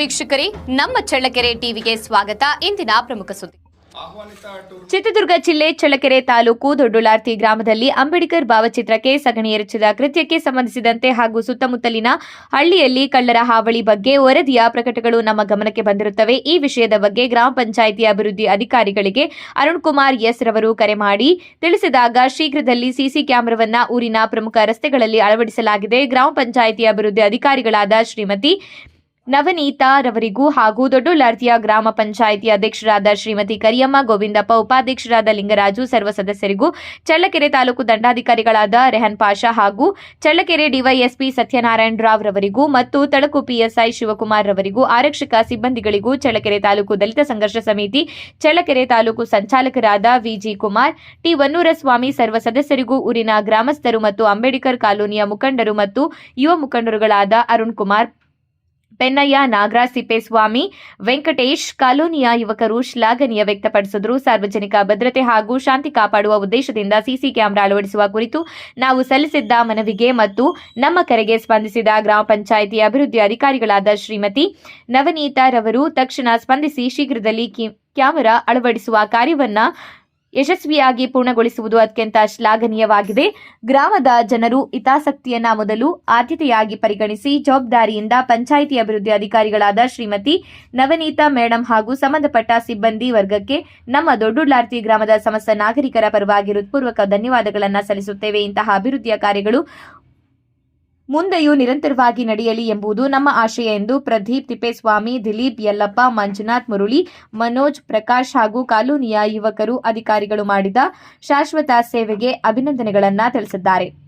ವೀಕ್ಷಕರೇ, ನಮ್ಮ ಚಳ್ಳಕೆರೆ ಟಿವಿಗೆ ಸ್ವಾಗತ. ಇಂದಿನ ಪ್ರಮುಖ ಸುದ್ದಿ. ಚಿತ್ರದುರ್ಗ ಜಿಲ್ಲೆ ಚಳ್ಳಕೆರೆ ತಾಲೂಕು ದೊಡ್ಡುಲಾರ್ತಿ ಗ್ರಾಮದಲ್ಲಿ ಅಂಬೇಡ್ಕರ್ ಭಾವಚಿತ್ರಕ್ಕೆ ಸಗಣಿ ಎರಚಿದ ಕೃತ್ಯಕ್ಕೆ ಸಂಬಂಧಿಸಿದಂತೆ ಹಾಗೂ ಸುತ್ತಮುತ್ತಲಿನ ಹಳ್ಳಿಯಲ್ಲಿ ಕಳ್ಳರ ಹಾವಳಿ ಬಗ್ಗೆ ವರದಿಯ ಪ್ರಕಟಗಳು ನಮ್ಮ ಗಮನಕ್ಕೆ ಬಂದಿರುತ್ತವೆ. ಈ ವಿಷಯದ ಬಗ್ಗೆ ಗ್ರಾಮ ಪಂಚಾಯಿತಿ ಅಭಿವೃದ್ಧಿ ಅಧಿಕಾರಿಗಳಿಗೆ ಅರುಣ್ ಕುಮಾರ್ ಎಸ್ ರವರು ಕರೆ ಮಾಡಿ ತಿಳಿಸಿದಾಗ, ಶೀಘ್ರದಲ್ಲಿ ಸಿಸಿ ಕ್ಯಾಮೆರಾವನ್ನ ಊರಿನ ಪ್ರಮುಖ ರಸ್ತೆಗಳಲ್ಲಿ ಅಳವಡಿಸಲಾಗಿದೆ. ಗ್ರಾಮ ಪಂಚಾಯಿತಿ ಅಭಿವೃದ್ಧಿ ಅಧಿಕಾರಿಗಳಾದ ಶ್ರೀಮತಿ ನವನೀತಾ ರವರಿಗೂ ಹಾಗೂ ದೊಡ್ಡೋಲಾರ್ತಿಯ ಗ್ರಾಮ ಪಂಚಾಯಿತಿ ಅಧ್ಯಕ್ಷರಾದ ಶ್ರೀಮತಿ ಕರಿಯಮ್ಮ ಗೋವಿಂದಪ್ಪ, ಉಪಾಧ್ಯಕ್ಷರಾದ ಲಿಂಗರಾಜು, ಸರ್ವ ಸದಸ್ಯರಿಗೂ ಚಳ್ಳಕೆರೆ ತಾಲೂಕು ದಂಡಾಧಿಕಾರಿಗಳಾದ ರೆಹನ್ ಪಾಷಾ ಹಾಗೂ ಚಳ್ಳಕೆರೆ ಡಿವೈಎಸ್ಪಿ ಸತ್ಯನಾರಾಯಣ ರಾವ್ ರವರಿಗೂ ಮತ್ತು ತಳಕು ಪಿಎಸ್ಐ ಶಿವಕುಮಾರ್ ರವರಿಗೂ ಆರಕ್ಷಕ ಸಿಬ್ಬಂದಿಗಳಿಗೂ ಚಳ್ಳಕೆರೆ ತಾಲೂಕು ದಲಿತ ಸಂಘರ್ಷ ಸಮಿತಿ, ಚಳ್ಳಕೆರೆ ತಾಲೂಕು ಸಂಚಾಲಕರಾದ ವಿಜಿ ಕುಮಾರ್, ಟಿ ವನ್ನೂರಸ್ವಾಮಿ, ಸರ್ವ ಸದಸ್ಯರಿಗೂ ಊರಿನ ಗ್ರಾಮಸ್ಥರು ಮತ್ತು ಅಂಬೇಡ್ಕರ್ ಕಾಲೋನಿಯ ಮುಖಂಡರು ಮತ್ತು ಯುವ ಮುಖಂಡರುಗಳಾದ ಅರುಣ್ ಕುಮಾರ್ ಪೆನ್ನಯ್ಯ, ನಾಗರಾಜ್ ತಿಪ್ಪೇಸ್ವಾಮಿ, ವೆಂಕಟೇಶ್, ಕಾಲೋನಿಯ ಯುವಕರು ಶ್ಲಾಘನೀಯ ವ್ಯಕ್ತಪಡಿಸಿದ್ರು. ಸಾರ್ವಜನಿಕ ಭದ್ರತೆ ಹಾಗೂ ಶಾಂತಿ ಕಾಪಾಡುವ ಉದ್ದೇಶದಿಂದ ಸಿಸಿ ಕ್ಯಾಮೆರಾ ಅಳವಡಿಸುವ ಕುರಿತು ನಾವು ಸಲ್ಲಿಸಿದ್ದ ಮನವಿಗೆ ಮತ್ತು ನಮ್ಮ ಕರೆಗೆ ಸ್ಪಂದಿಸಿದ ಗ್ರಾಮ ಪಂಚಾಯಿತಿ ಅಭಿವೃದ್ಧಿ ಅಧಿಕಾರಿಗಳಾದ ಶ್ರೀಮತಿ ನವನೀತಾ ರವರು ತಕ್ಷಣ ಸ್ಪಂದಿಸಿ ಶೀಘ್ರದಲ್ಲಿ ಕ್ಯಾಮೆರಾ ಅಳವಡಿಸುವ ಕಾರ್ಯವನ್ನ ಯಶಸ್ವಿಯಾಗಿ ಪೂರ್ಣಗೊಳಿಸುವುದು ಅತ್ಯಂತ ಶ್ಲಾಘನೀಯವಾಗಿದೆ. ಗ್ರಾಮದ ಜನರು ಹಿತಾಸಕ್ತಿಯನ್ನ ಮೊದಲು ಆದ್ಯತೆಯಾಗಿ ಪರಿಗಣಿಸಿ ಜವಾಬ್ದಾರಿಯಿಂದ ಪಂಚಾಯಿತಿ ಅಭಿವೃದ್ಧಿ ಅಧಿಕಾರಿಗಳಾದ ಶ್ರೀಮತಿ ನವನೀತಾ ಮೇಡಂ ಹಾಗೂ ಸಂಬಂಧಪಟ್ಟ ಸಿಬ್ಬಂದಿ ವರ್ಗಕ್ಕೆ ನಮ್ಮ ದೊಡ್ಡುಲಾರ್ತಿ ಗ್ರಾಮದ ಸಮಸ್ತ ನಾಗರಿಕರ ಪರವಾಗಿ ಹೃತ್ಪೂರ್ವಕ ಧನ್ಯವಾದಗಳನ್ನು ಸಲ್ಲಿಸುತ್ತೇವೆ. ಇಂತಹ ಅಭಿವೃದ್ಧಿಯ ಕಾರ್ಯಗಳು ಮುಂದೆಯೂ ನಿರಂತರವಾಗಿ ನಡೆಯಲಿ ಎಂಬುದು ನಮ್ಮ ಆಶಯ ಎಂದು ಪ್ರದೀಪ್ ತಿಪ್ಪೇಸ್ವಾಮಿ, ದಿಲೀಪ್ ಯಲ್ಲಪ್ಪ, ಮಂಜುನಾಥ್ ಮುರುಳಿ, ಮನೋಜ್ ಪ್ರಕಾಶ್ ಹಾಗೂ ಕಾಲೋನಿಯ ಯುವಕರು ಅಧಿಕಾರಿಗಳು ಮಾಡಿದ ಶಾಶ್ವತ ಸೇವೆಗೆ ಅಭಿನಂದನೆಗಳನ್ನು ತಿಳಿಸಿದ್ದಾರೆ.